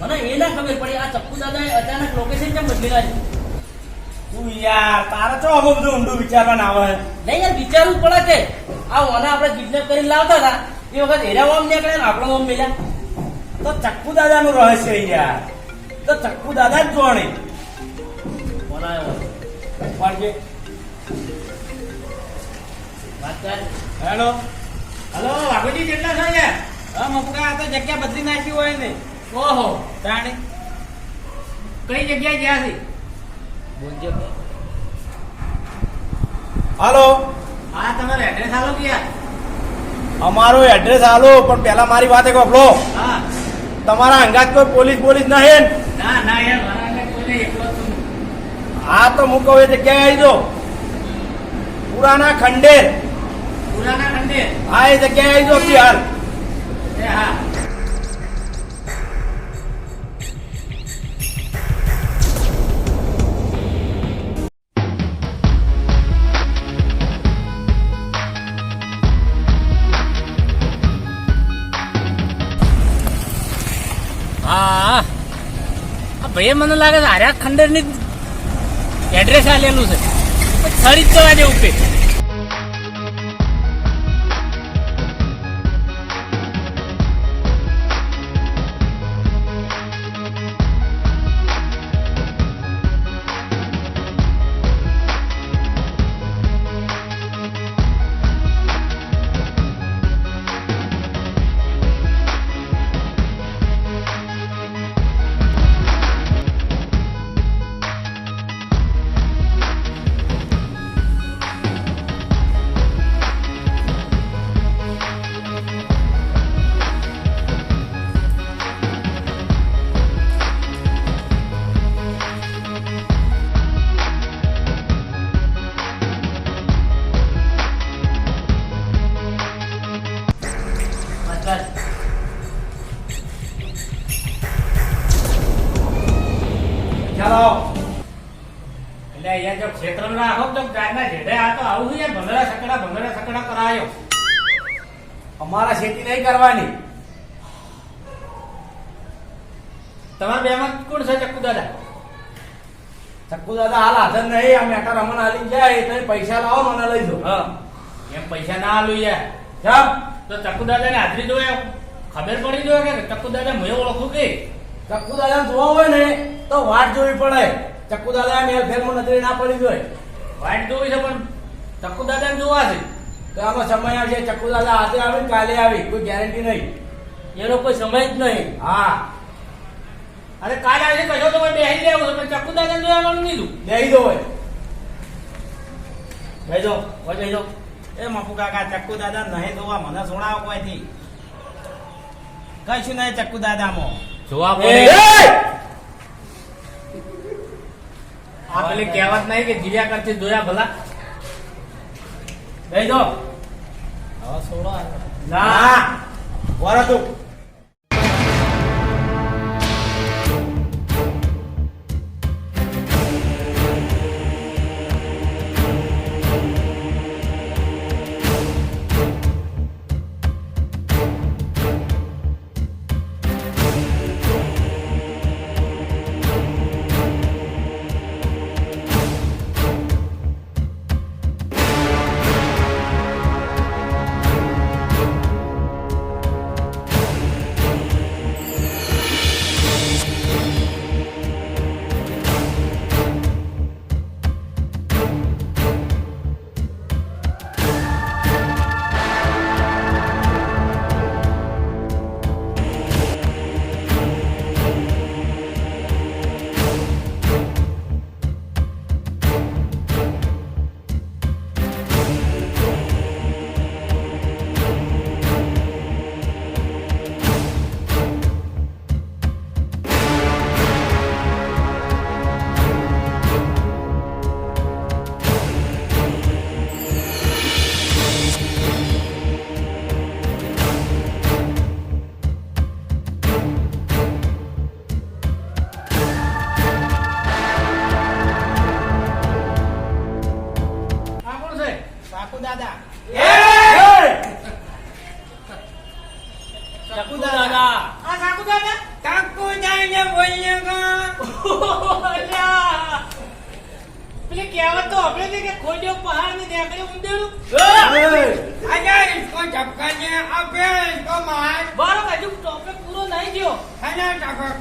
મને એ ના ખબર પડી આ ચપ્પુ દાદાએ અચાનક લોકેશન કેમ બદલી નાખ્યું તું યાર તારે તો બધું ઊંડું વિચારવા ના આવે? નહીં યાર વિચારવું પડે કે. આ ઓના આપણે કિડનેપ કરીને લાવતા હતા એ વખત એરા ઓમ નીકળે ને આપણો ઓમ મળ્યા તો ચક્કુ દાદાનું રહસ્ય યાર. તો ચક્કુ દાદા જ જોણે. બોલાયો પડજે વાત કર. હેલો. હલો વાઘુજી કેટલા છો યાર હા મફુકા આ તો જગ્યા બદલી નાખી હોય ને. ઓહો તાણે કઈ જગ્યાએ ગયા છે બોલજો હાલો. હા તમારો એડ્રેસ હાલો ક્યાં અમારો એડ્રેસ હાલો પણ પહેલા મારી વાત એક વાપરો. હા. તમારા અંગાત કોઈ પોલીસ પોલીસ ના હે ના ના યાર મારા અંગાત કોઈ નહીં, એકલો છું. હા તો હું કહું એ જગ્યાએ આવી દો પુરાના ખંડેર. પુરાના ખંડે હા એ જગ્યાએ આવી દો હા હા. ભાઈએ મને લાગે છે આર્યા ખંડેરની એડ્રેસ આલેલું છે. થળી જ જવા પે સકડા ભંગડા સકડા કરાયો અમારા ખેતી નહીં કરવાની. તમારા બેમાં કોણ છે ચક્કુ દાદા? ચક્કુ દાદા હાલ હાજર નહીં. આ મેટર અમને હાલી જાય તમે પૈસા લાવો મને લઈ હા. એમ પૈસા ના આલું યાર. જા તો ચક્કુ દાદા ને હાજરી જોયા? ખબર પડી જોઈએ કે ચક્કુ દાદા મેં ઓળખું કે? ચક્કુ દાદા જોવા હોય ને તો વાટ જોવી પડે. ચક્કુ દાદા મેલ ફેરમાં નજરે ના પડી જોઈએ વાટ જોવી છે પણ ચક્કુ દાદા ને જોવા છે. તો આમાં સમય આવશે ચક્કુ દાદા આજે આવે ને કાલે આવી કોઈ ગેરંટી નહીં. એનો કોઈ સમય જ નહીં. હા. અરે કાલે આવે કહ્યો કશો તો બેસી લેવું છે ચકુ ચક્કુ દાદા જોયા મને કીધું. દઈ દો હોય. બેજો હોય બેજો એ મફુ કાકા ચક્કુ દાદા નહીં જોવા મને સોણાવો કોઈથી. કશું નહીં ચક્કુ દાદામાં જોવા! આ પેલી કહેવત નહીં કે જીવ્યા કરતી જોયા ભલા. હવે સોડો. ના. વરો તું.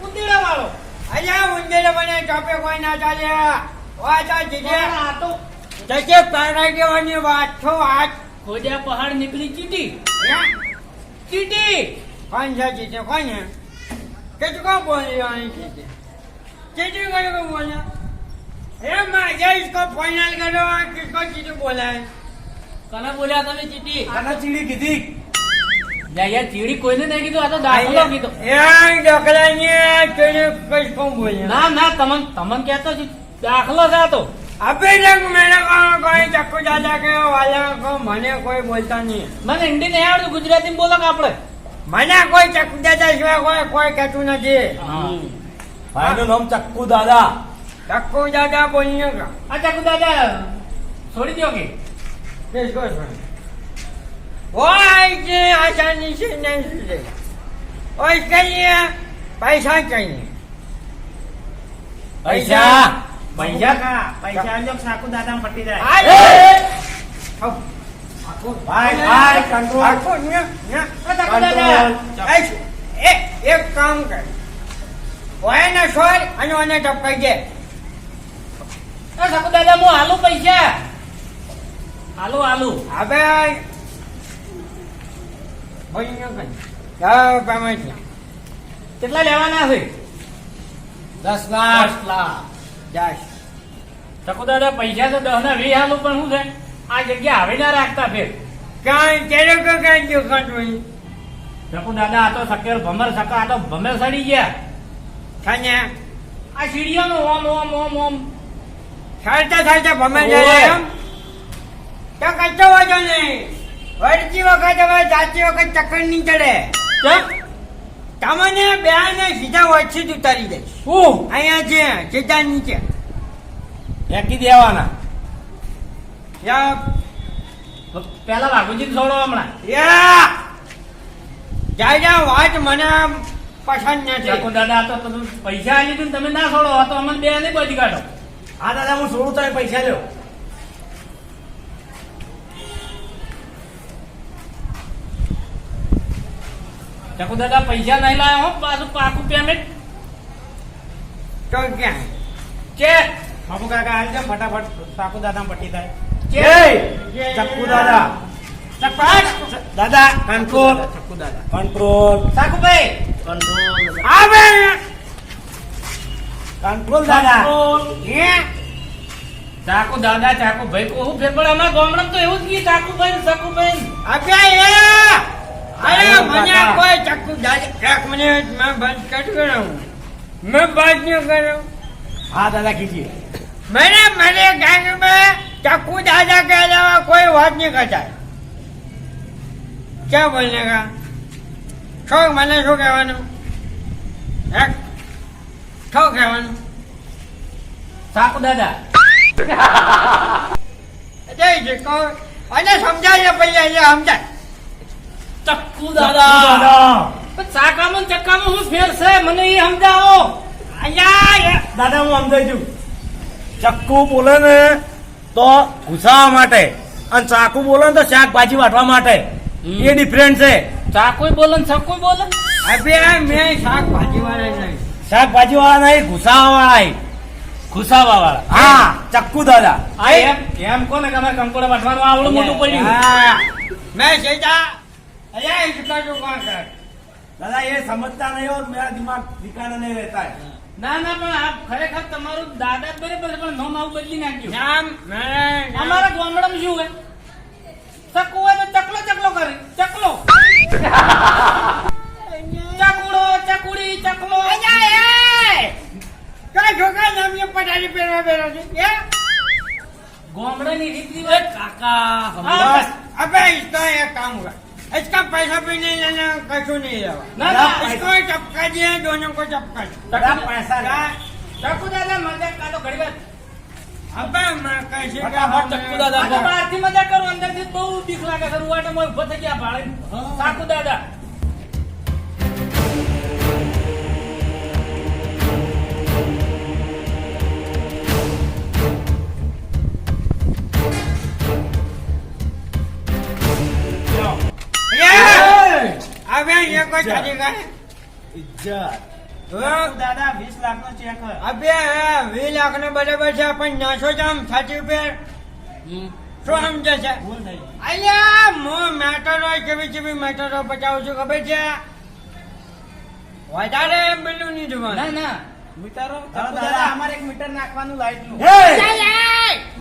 કુંદીડા વાળો. અલ્યા ઉંદેડા મને ટોપે કોઈ ના ચાલે. વાચા જીજે. જજે પહેરાઈ દેવાની વાત છો આજ. ખોદ્યા પહાડ નીકળી ચીટી. ચીટી. કોણ છે ચીટી કોણ છે? કેટલો બોલ્યો ચીટી ચીટી કયો બોલ્યો હે માજે ઇસકો ફાઇનલ કરો કિસકો ચીટી બોલાય. કના બોલ્યા તમે ચીટી? કના ચીટી કીધી? યાર ચીડી કોઈને નહીં કીધું આ તો દાખલો કીધો. યાર ડોકલા ને કઈ કોમ બોલે ના ના તમન તમન કહેતો દાખલો છે તો આપે જંગ મેને કોઈ ચક્કુ દાદા કે વાલા કો મને કોઈ બોલતા નહીં. મને હિન્દી નહીં આવડતું ગુજરાતી બોલો કે આપણે? મને કોઈ ચક્કુ દાદા સિવાય કોઈ કોઈ કહેતું નથી. ભાઈનું નામ ચક્કુ દાદા. ચક્કુ દાદા બોલીને આ ચક્કુ દાદા છોડી દો કે. બેસ. હોય જે આસાની છે નહીં સુધે હોય કહીએ પૈસા કહીએ પૈસા? પૈસા? કા? પૈસા હાલું પૈસા. હવે કેટલા લેવાના છે? દસ લાખ. લાખ. જાશ ચાકુ દાદા પૈસા તો દસ ના વી હાલુ પણ શું છે આ જગ્યા હવે ના રાખતા ફેર. કાંઈ તેરે કો કાંઈ દેખાતું નહીં ચાકુ દાદા આ તો સકેર ભમર સકા આ તો ભમર સડી ગયા. ખાને આ સીડીઓનો ઓમ ઓમ ઓમ ઓમ. ચાલતા ચાલતા ભમે ઓય. જાય એમ? તો કચ્છો વાંધો નહીં. વળતી વખત હવે જાતી વખત ચક્કર નહીં ચડે. તમને બે ને સીધા વચ્ચે જ ઉતારી દઈશ. હું અહીંયા છે સીધા નીચે. ફેંકી દેવાના. યા. પેલા વાઘુજી છોડો હમણાં. યા! જા જા વાત મને પસંદ નથી. દાદા તો તમે પૈસા આવી દીધું તમે ના છોડો તો અમને બે નહીં બધી કાઢો. હા દાદા હું છોડું તમે પૈસા લ્યો. ચાકુ દાદા પૈસા નહીં લાયા હો પાછું પાકું પેમેન્ટ તો ક્યાં? કે? બાપુ કાકા આલજો ફટાફટ સાકુ દાદા પટી થાય. કે? ચક્કુ દાદા દાદા. કંટ્રોલ ચાકુ દાદા કંટ્રોલ સાકુભાઈ! આવે! કંટ્રોલ દાદા. હે? ચાકુ દાદા ચાકુ ભાઈ કહું ફેર પણ અમારા ગામડામાં તો એવું જ કી ચાકુ ભાઈ ચાકુ ભાઈ આપ્યા એ અરે મને કોઈ ચક્કુ એક બંધ કટ મેં બંધ ન કર્યો. હા દાદા કીધી. મને મને ગાંગ મેં ચક્કુ દાદા કહેવા કોઈ વાત નહીં કરતા ક્યાં બોલને કા છો મને શું કહેવાનું? એક શું કહેવાનું. સાકુ દાદા. જય શ્રી કહો અને સમજાય પૈયા સમજાય. ચક્કુ દાદા ચાકામાં ચક્કામાં શું ફેર છે મને એ સમજાવો. દાદા હું સમજાઈ છું ચક્કુ બોલે ને તો ઘુસાવા માટે અને ચાકુ બોલે ને તો શાકભાજી વાટવા માટે. એ ડિફરન્ટ છે. ચાકુ બોલે ને ચક્કુ બોલે? આ મેં શાકભાજી વાળા નહીં. શાકભાજી વાળા નહીં ઘુસાવા વાળા ખુશાવા વાળા. હા ચક્કુ દાદા. એમ એમ કોને અમારે કંકોડા વાટવાનું આવડું મોટું પડ્યું. મેં અરે इसका जो कौन कर દાદા એ સમજતા નહીં और मेरा दिमाग ठिकाना नहीं रहता है ના ના પણ આ ખરેખર તમારું દાદા જ બરાબર છે, પણ નામ આવું બદલી નાખ્યું नाम मैं અમારા ગામડામાં શું હોય ચક્કુ હોય તો ચકલો ચકલો કરે ચકલો ચકુડો ચકુડી ચકલો क्या छोकरा नाम ये पटारी पेरवा पेरवा છે ये ગામડાની રીત રિવાજ કાકા बस अबे इसका एक काम हुआ इसका पैसा भी नहीं लेना कछु नहीं लेवा ना, ना, इसको चपका दिया दोनों को चपका दिया। દાદા પૈસા क्या? ચકુ દાદા મજાક કાઢો ઘડી વાર अबे मैं कैसे फटाफट चक्कू दादा આ તો બહારથી મજાક કરું અંદરથી બહુ બીક લાગે છે રૂવાટામાં ઉભો થઈ ગયા ભાડે ચાકુ દાદા દાદા વીસ લાખ નો ચેક અબે વીસ લાખ ને બરાબર છે પણ નાસો જામ સાચી રૂપિયા શું સમજે છે ભૂલ થઈ ગઈ. અલ્યા હું મેટરો કેવી કેવી મેટરો બચાવું છું ખબર છે? વધારે પેલું નહીં ના જોવાનું. ના મીટરો દાદા અમારે એક મીટર નાખવાનું લાઈટનું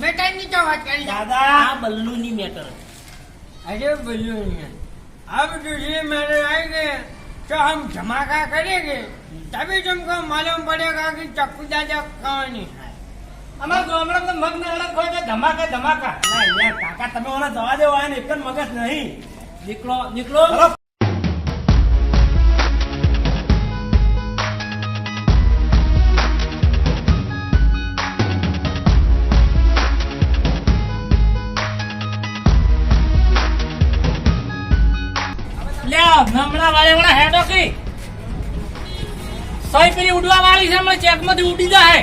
મેટરની તો વાત કરી દાદા આ બલ્લુની મેટર. અરે બોલ્યો નહીં अब दूसरी मेरे आएंगे तो हम धमाका करेंगे तभी तुमको मालूम पड़ेगा कि चक्कू दादा कौन है અમારા ગામડામાં તો મગ ને અડદ ખોય તો ધમાકા ધમાકા ના યાર કાકા તમે ઓલા જવા દેવો આને એક જ મગજ નહીં નીકળો નીકળો કી સોય પેલી ઉડવા વાળી છે હમણાં ચેકમાંથી ઉડી જાય.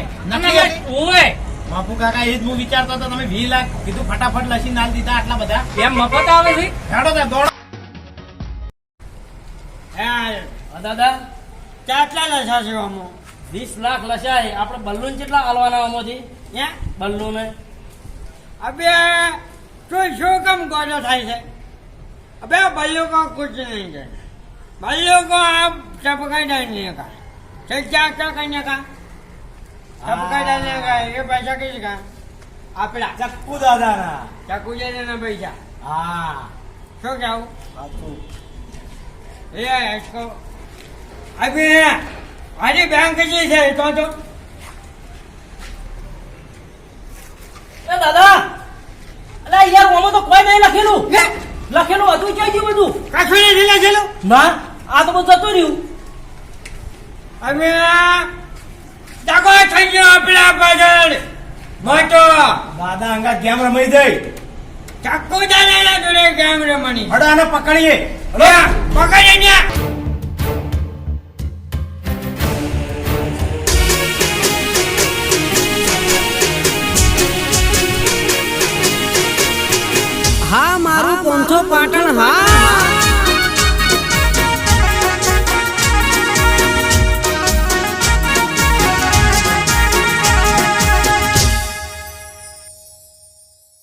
ઓવે બાપુ કાકા એ જ હું વિચારતો હતો તમે વી લાખ કીધું ફટાફટ લસી નાલ દીધા આટલા બધા. એમ મફત આવે છે? હેડો તા દોડો. હે દાદા કેટલા લસા છે આમાં? વીસ લાખ લસાય આપણે બલ્લુન કેટલા હાલવાના આમાંથી? હે? બલ્લુને. અબે તું શું કામ ગોડો થાય છે? અબે બલ્લુ કો કુછ નહીં છે. બલ્લુ કો આપ ચપકાઈ डालने का ठीक क्या क्या करने का चपकाई डालने का ये पैसा किसका આપણા ચક્કુ દાદાના ચાકુ ના પૈસા હા શું કહું સાચું એ इसको अभी हमारी बैंक जी है तो तो એ દાદા અલે યાર આમાં તો કોઈ નહીં લખેલું લખેલું હતું ક્યાં ગયું બધું કશું નથી લખેલું ના આ તો બધું જતું રહ્યું. અમે દગો થઈ ગયો આપણા પાછળ. મોટો. દાદા અંગા ગેમ રમાઈ જઈ ચાકુ દાદાના જોડે ગેમ રમણી હડા ને પકડીએ લે,